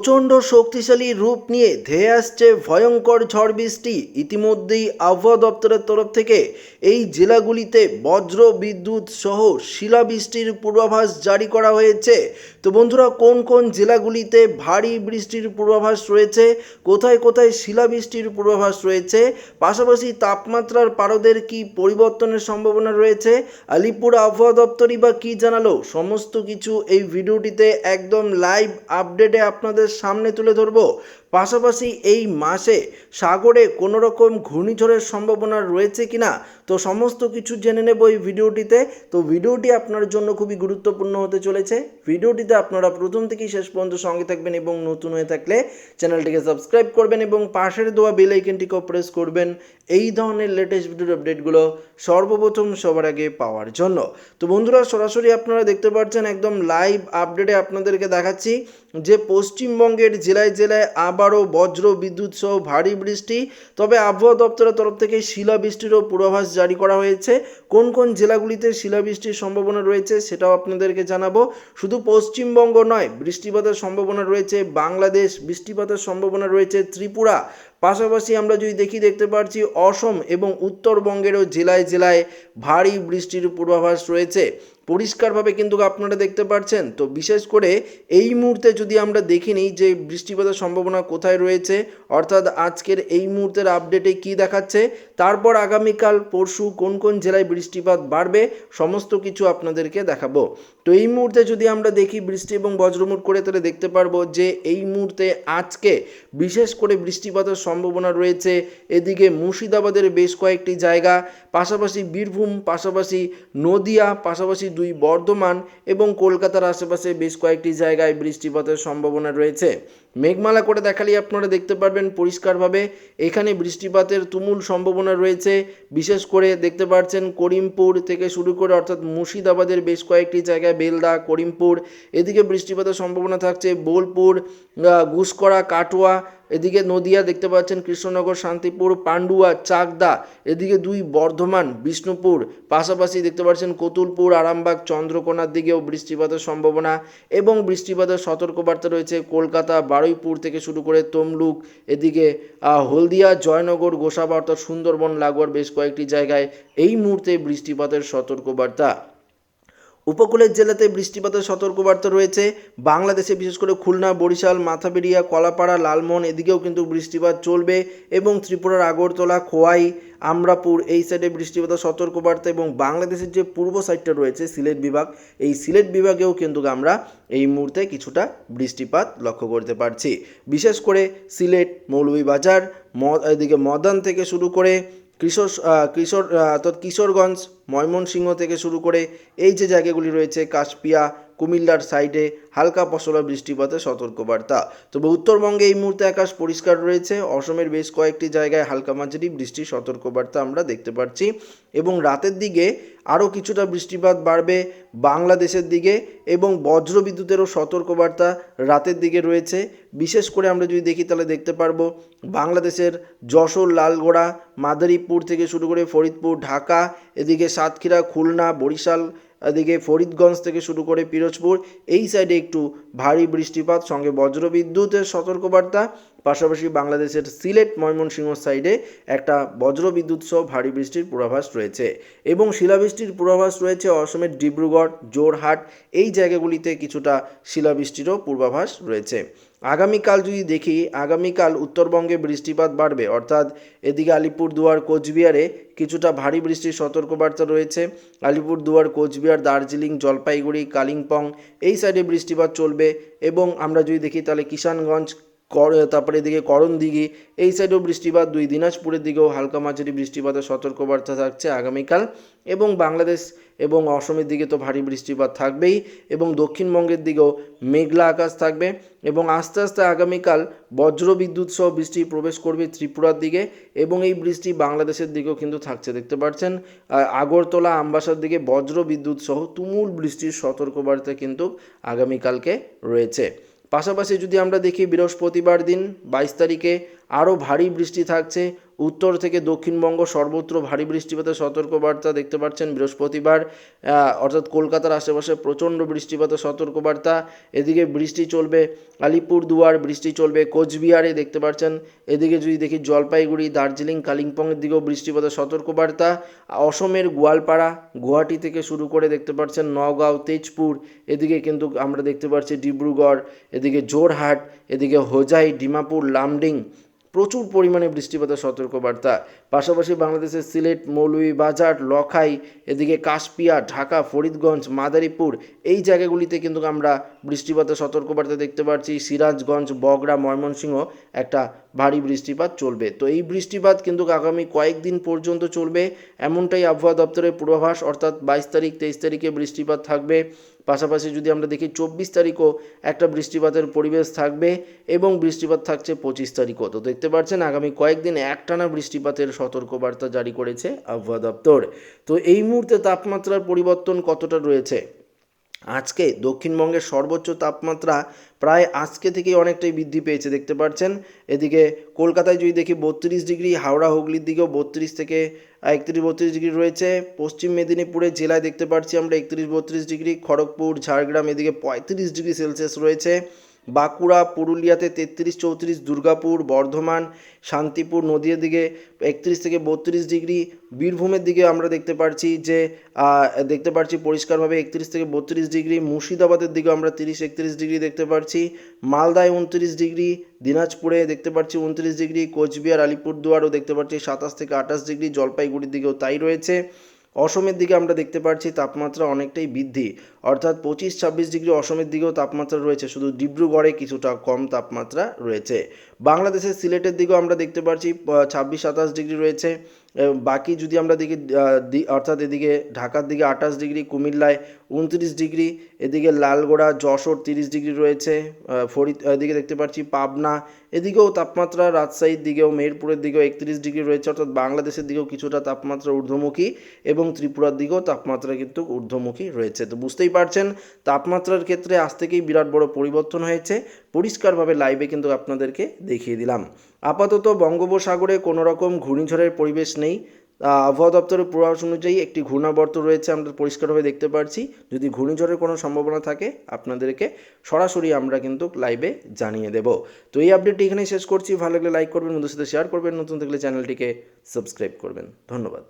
প্রচণ্ড শক্তিশালী রূপ নিয়ে ধেয়ে আসছে ভয়ঙ্কর ঝড় বৃষ্টি। ইতিমধ্যেই আবহাওয়া দপ্তরের তরফ থেকে এই জেলাগুলিতে বজ্র বিদ্যুৎ সহ শিলাবৃষ্টির পূর্বাভাস জারি করা হয়েছে। তো বন্ধুরা, কোন কোন জেলাগুলিতে ভারী বৃষ্টির পূর্বাভাস রয়েছে? কোথায় কোথায় শিলাবৃষ্টির পূর্বাভাস রয়েছে? পাশাপাশি তাপমাত্রার পারদের কি পরিবর্তনের সম্ভাবনা রয়েছে? আলিপুর আবহাওয়া দপ্তরই বা কী জানালো? সমস্ত কিছু এই ভিডিওটিতে একদম লাইভ আপডেটে আপনাদের সামনে তুলে ধরবো? পাশাপাশি এই মাসে সাগরে কোনো রকম ঘূর্ণিঝড়ের সম্ভাবনা রয়েছে কিনা, তো সমস্ত কিছু জেনে নেব এই ভিডিওটিতে। তো ভিডিওটি আপনার জন্য খুবই গুরুত্বপূর্ণ হতে চলেছে। ভিডিওটিতে আপনারা প্রথম থেকেই শেষ পর্যন্ত সঙ্গে থাকবেন এবং নতুন হয়ে থাকলে চ্যানেলটিকে সাবস্ক্রাইব করবেন এবং পাশের দেওয়া বেল আইকনটিকেও প্রেস করবেন। এই ধরনের লেটেস্ট ভিডিওর আপডেটগুলো সর্বপ্রথম সবার আগে পাওয়ার জন্য। তো বন্ধুরা, সরাসরি আপনারা দেখতে পাচ্ছেন একদম লাইভ আপডেটে আপনাদেরকে দেখাচ্ছি যে পশ্চিমবঙ্গের জেলায় জেলায় আবারও বজ্র বিদ্যুৎ সহ ভারী বৃষ্টি। তবে আবহাওয়া দপ্তরের তরফ থেকে শিলাবৃষ্টিরও পূর্বাভাস জারি করা হয়েছে। কোন কোন জেলাগুলিতে শিলাবৃষ্টির সম্ভাবনা রয়েছে সেটাও আপনাদেরকে জানাব। শুধু পশ্চিমবঙ্গ নয়, বৃষ্টিপাতের সম্ভাবনা রয়েছে বাংলাদেশ, বৃষ্টিপাতের সম্ভাবনা রয়েছে ত্রিপুরা। পাশাপাশি আমরা যদি দেখি, দেখতে পাচ্ছি অসম এবং উত্তরবঙ্গেরও জেলায় জেলায় ভারী বৃষ্টির পূর্বাভাস রয়েছে। পরিষ্কারভাবে কিন্তু আপনারা দেখতে পাচ্ছেন তো বিশেষ করে এই মুহূর্তে যদি আমরা দেখে নিই যে বৃষ্টিপাতের সম্ভাবনা কোথায় রয়েছে, অর্থাৎ আজকের এই মুহূর্তের আপডেটে কি দেখাচ্ছে, তারপর আগামীকাল পরশু কোন কোন জেলায় বৃষ্টিপাত বাড়বে, সমস্ত কিছু আপনাদেরকে দেখাবো। তো এই মুহূর্তে যদি আমরা দেখি বৃষ্টি এবং বজ্রমুট করে তাহলে দেখতে পারব যে এই মুহূর্তে আজকে বিশেষ করে বৃষ্টিপাতের সম্ভাবনা রয়েছে। এদিকে মুর্শিদাবাদের বেশ কয়েকটি জায়গা, পাশাপাশি বীরভূম, পাশাপাশি নদিয়া, পাশাপাশি দুই বর্ধমান এবং কলকাতার আশেপাশে বেশ কয়েকটি জায়গায় বৃষ্টিপাতের সম্ভাবনা রয়েছে। মেঘমালা করে দেখালেই আপনারা দেখতে পারবেন পরিষ্কারভাবে। এখানে বৃষ্টিপাতের তুমুল সম্ভাবনা রয়েছে। বিশেষ করে দেখতে পাচ্ছেন করিমপুর থেকে শুরু করে অর্থাৎ মুর্শিদাবাদের বেশ কয়েকটি জায়গায় বেলদা, করিমপুর, এদিকে বৃষ্টিপাতের সম্ভাবনা থাকছে বোলপুর গুসকরা কাটোয়া, এদিকে নদিয়া দেখতে পাচ্ছেন কৃষ্ণনগর, শান্তিপুর, পান্ডুয়া, চাকদা, এদিকে দুই বর্ধমান, বিষ্ণুপুর, পাশাপাশি দেখতে পাচ্ছেন কতুলপুর, আরামবাগ, চন্দ্রকোনার দিকেও বৃষ্টিপাতের সম্ভাবনা এবং বৃষ্টিপাতের সতর্কবার্তা রয়েছে কলকাতা বারুইপুর থেকে শুরু করে তমলুক, এদিকে হলদিয়া, জয়নগর গোসাবা অর্থাৎ সুন্দরবন, লাগোয়ার বেশ কয়েকটি জায়গায় এই মুহূর্তে বৃষ্টিপাতের সতর্কবার্তা। উপকূলের জেলাতে বৃষ্টিপাতের সতর্কবার্তা রয়েছে। বাংলাদেশে বিশেষ করে খুলনা, বরিশাল, মাথাবেরিয়া, কলাপাড়া, লালমোহন, এদিকেও কিন্তু বৃষ্টিপাত চলবে এবং ত্রিপুরার আগরতলা, খোয়াই আমরাপুর, এই সাইডে বৃষ্টিপাত, সতর্কবার্তা এবং বাংলাদেশের যে পূর্ব সাইডটা রয়েছে, সিলেট বিভাগ, এই সিলেট বিভাগেও কিন্তু আমরা এই মুহূর্তে কিছুটা বৃষ্টিপাত লক্ষ্য করতে পারছি। বিশেষ করে সিলেট, মৌলভীবাজার এদিকে মদান থেকে শুরু করে কিশোর কিশোর অর্থাৎ কিশোরগঞ্জ ময়মনসিংহ থেকে শুরু করে এই যে জায়গাগুলি রয়েছে, কাশপিয়া, কুমিল্লার সাইডে হালকা পশলা বৃষ্টিপাতের সতর্কবার্তা। তবে উত্তরবঙ্গে এই মুহূর্তে আকাশ পরিষ্কার রয়েছে, অসমের বেশ কয়েকটি জায়গায় হালকা মাঝারি বৃষ্টির সতর্কবার্তা আমরা দেখতে পাচ্ছি এবং রাতের দিকে আরও কিছুটা বৃষ্টিপাত বাড়বে বাংলাদেশের দিকে এবং বজ্রবিদ্যুতেরও সতর্কবার্তা রাতের দিকে রয়েছে। বিশেষ করে আমরা যদি দেখি তাহলে দেখতে পারব বাংলাদেশের যশোর, লালগোড়া, মাদারীপুর থেকে শুরু করে ফরিদপুর, ঢাকা এদিকে সাতক্ষীরা, খুলনা, বরিশাল, এদিকে ফরিদগঞ্জ থেকে শুরু করে পিরোজপুর, এই সাইডে একটু ভারী বৃষ্টিপাত, সঙ্গে বজ্রবিদ্যুতের সতর্কবার্তা, পাশাপাশি বাংলাদেশের সিলেট, ময়মনসিংহ সাইডে একটা বজ্রবিদ্যুৎ সহ ভারী বৃষ্টির পূর্বাভাস রয়েছে। এবং শিলাবৃষ্টির পূর্বাভাস রয়েছে অসমের ডিব্রুগড় জোরহাট এই জায়গাগুলিতে কিছুটা শিলাবৃষ্টিরও পূর্বাভাস রয়েছে। আগামীকাল যদি দেখি, আগামীকাল উত্তরবঙ্গে বৃষ্টিপাত বাড়বে। অর্থাৎ এদিকে আলিপুরদুয়ার, কোচবিহারে কিছুটা ভারী বৃষ্টির সতর্কবার্তা রয়েছে। আলিপুরদুয়ার, কোচবিহার, দার্জিলিং, জলপাইগুড়ি, কালিম্পং এই সাইডে বৃষ্টিপাত চলবে। এবং আমরা যদি দেখি, তাহলে কিষানগঞ্জ তারপরে এদিকে করণদিঘি, এই সাইডেও বৃষ্টিপাত, দুই দিনাজপুরের দিকেও হালকা মাঝারি বৃষ্টিপাতের সতর্কবার্তা থাকছে আগামীকাল এবং বাংলাদেশ এবং অসমের দিকে তো ভারী বৃষ্টিপাত থাকবেই এবং দক্ষিণবঙ্গের দিকেও মেঘলা আকাশ থাকবে এবং আস্তে আস্তে আগামীকাল বজ্র বিদ্যুৎ সহ বৃষ্টি প্রবেশ করবে ত্রিপুরার দিকে এবং এই বৃষ্টি বাংলাদেশের দিকেও কিন্তু থাকছে। দেখতে পাচ্ছেন আগরতলা, আমবাসার দিকে বজ্র বিদ্যুৎ সহ তুমুল বৃষ্টির সতর্কবার্তা কিন্তু আগামীকালকে রয়েছে। পাশাপাশি যদি আমরা দেখি বৃহস্পতিবার দিন বাইশ তারিখে আরও ভারী বৃষ্টি থাকছে। উত্তর থেকে দক্ষিণবঙ্গ, সর্বত্র ভারী বৃষ্টিপাতের সতর্কবার্তা দেখতে পাচ্ছেন বৃহস্পতিবার। অর্থাৎ কলকাতার আশেপাশে প্রচণ্ড বৃষ্টিপাতের সতর্কবার্তা। এদিকে বৃষ্টি চলবে আলিপুরদুয়ার, বৃষ্টি চলবে কোচবিহারে দেখতে পাচ্ছেন। এদিকে যদি দেখি জলপাইগুড়ি, দার্জিলিং, কালিম্পংয়ের দিকেও বৃষ্টিপাতের সতর্কবার্তা। অসমের গোয়ালপাড়া, গুয়াহাটি থেকে শুরু করে দেখতে পাচ্ছেন নগাঁও তেজপুর। এদিকে কিন্তু আমরা দেখতে পাচ্ছি ডিব্রুগড়, এদিকে জোরহাট এদিকে হোজাই, ডিমাপুর, লামডিং। প্রচুর পরিমাণে বৃষ্টিপাতের সতর্কবার্তা। পাশাপাশি বাংলাদেশের সিলেট, মৌলভীবাজার, লখাই, এদিকে কাশপিয়া, ঢাকা, ফরিদগঞ্জ, মাদারীপুর এই জায়গাগুলিতে কিন্তু আমরা বৃষ্টিপাতের সতর্কবার্তা দেখতে পাচ্ছি সিরাজগঞ্জ বগরা ময়মনসিংহ একটা ভারী বৃষ্টিপাত চলবে। তো এই বৃষ্টিপাত কিন্তু আগামী কয়েকদিন পর্যন্ত চলবে। এমনটাই আবহাওয়া দপ্তরের পূর্বাভাস, অর্থাৎ বাইশ তারিখ, তেইশ তারিখে বৃষ্টিপাত থাকবে। পাশাপাশি যদি আমরা দেখি চব্বিশ তারিখও একটা বৃষ্টিপাতের পরিবেশ থাকবে এবং বৃষ্টিপাত থাকছে পঁচিশ তারিখও। তো দেখতে পাচ্ছেন আগামী কয়েকদিন একটানা বৃষ্টিপাতের সতর্কবার্তা জারি করেছে আবহাওয়া দপ্তর। তো এই মুহূর্তে তাপমাত্রার পরিবর্তন কতটা রয়েছে? আজকে দক্ষিণবঙ্গের সর্বোচ্চ তাপমাত্রা প্রায় আজকে থেকেই অনেকটাই বৃদ্ধি পেয়েছে, দেখতে পাচ্ছেন এদিকে কলকাতায় যদি দেখি বত্রিশ ডিগ্রি, হাওড়া হুগলির দিকেও বত্রিশ থেকে একত্রিশ বত্রিশ ডিগ্রি রয়েছে। পশ্চিম মেদিনীপুরের জেলায় দেখতে পাচ্ছি আমরা একত্রিশ বত্রিশ ডিগ্রি, খড়গপুর, ঝাড়গ্রাম এদিকে পঁয়ত্রিশ ডিগ্রি সেলসিয়াস রয়েছে। বাঁকুড়া, পুরুলিয়াতে তেত্রিশ চৌত্রিশ, দুর্গাপুর, বর্ধমান, শান্তিপুর নদীর দিকে একত্রিশ থেকে বত্রিশ ডিগ্রি। বীরভূমের দিকে আমরা দেখতে পাচ্ছি যে দেখতে পাচ্ছি পরিষ্কারভাবে একত্রিশ থেকে বত্রিশ ডিগ্রি। মুর্শিদাবাদের দিকে আমরা তিরিশ, একত্রিশ ডিগ্রি দেখতে পাচ্ছি মালদায় উনত্রিশ ডিগ্রি, দিনাজপুরে দেখতে পাচ্ছি উনত্রিশ ডিগ্রি। কোচবিহার, আলিপুরদুয়ারও দেখতে পাচ্ছি সাতাশ থেকে আঠাশ ডিগ্রি। জলপাইগুড়ির দিকেও তাই রয়েছে। অসমের দিকে আমরা দেখতে পাচ্ছি তাপমাত্রা অনেকটাই বৃদ্ধি। অর্থাৎ পঁচিশ ছাব্বিশ ডিগ্রি অসমের দিকেও তাপমাত্রা রয়েছে, শুধু ডিব্রুগড়ে কিছুটা কম তাপমাত্রা রয়েছে। বাংলাদেশের সিলেটের দিকেও আমরা দেখতে পাচ্ছি ছাব্বিশ সাতাশ ডিগ্রি রয়েছে। বাকি যদি আমরা দেখি অর্থাৎ এদিকে ঢাকার দিকে আঠাশ ডিগ্রি, কুমিল্লায় উনত্রিশ ডিগ্রি, এদিকে লালগোড়া, যশোর তিরিশ ডিগ্রি রয়েছে ফরিদ এদিকে দেখতে পাচ্ছি পাবনা, এদিকেও তাপমাত্রা রাজশাহীর দিকেও, মেহেরপুরের দিকেও একত্রিশ ডিগ্রি রয়েছে, অর্থাৎ বাংলাদেশের দিকেও কিছুটা তাপমাত্রা ঊর্ধ্বমুখী এবং ত্রিপুরার দিকেও তাপমাত্রা কিন্তু ঊর্ধ্বমুখী রয়েছে। তো বুঝতেই পারছেন, তাপমাত্রার ক্ষেত্রে আজ থেকেই বিরাট বড় পরিবর্তন হয়েছে। পরিষ্কারভাবে লাইভে কিন্তু আপনাদেরকে দেখিয়ে দিলাম। আপাতত বঙ্গোপসাগরে কোনো রকম ঘূর্ণিঝড়ের পরিবেশ নেই। আবহাওয়া দপ্তরের পূর্বাভাস অনুযায়ী একটি ঘূর্ণাবর্ত রয়েছে, আমরা পরিষ্কারভাবে দেখতে পাচ্ছি যদি ঘূর্ণিঝড়ের কোনো সম্ভাবনা থাকে, আপনাদেরকে সরাসরি আমরা কিন্তু লাইভে জানিয়ে দেব। তো এই আপডেটটি এখানেই শেষ করছি। ভালো লাগলে লাইক করবেন বন্ধুর সাথে শেয়ার করবেন, নতুন থাকলে চ্যানেলটিকে সাবস্ক্রাইব করবেন। ধন্যবাদ।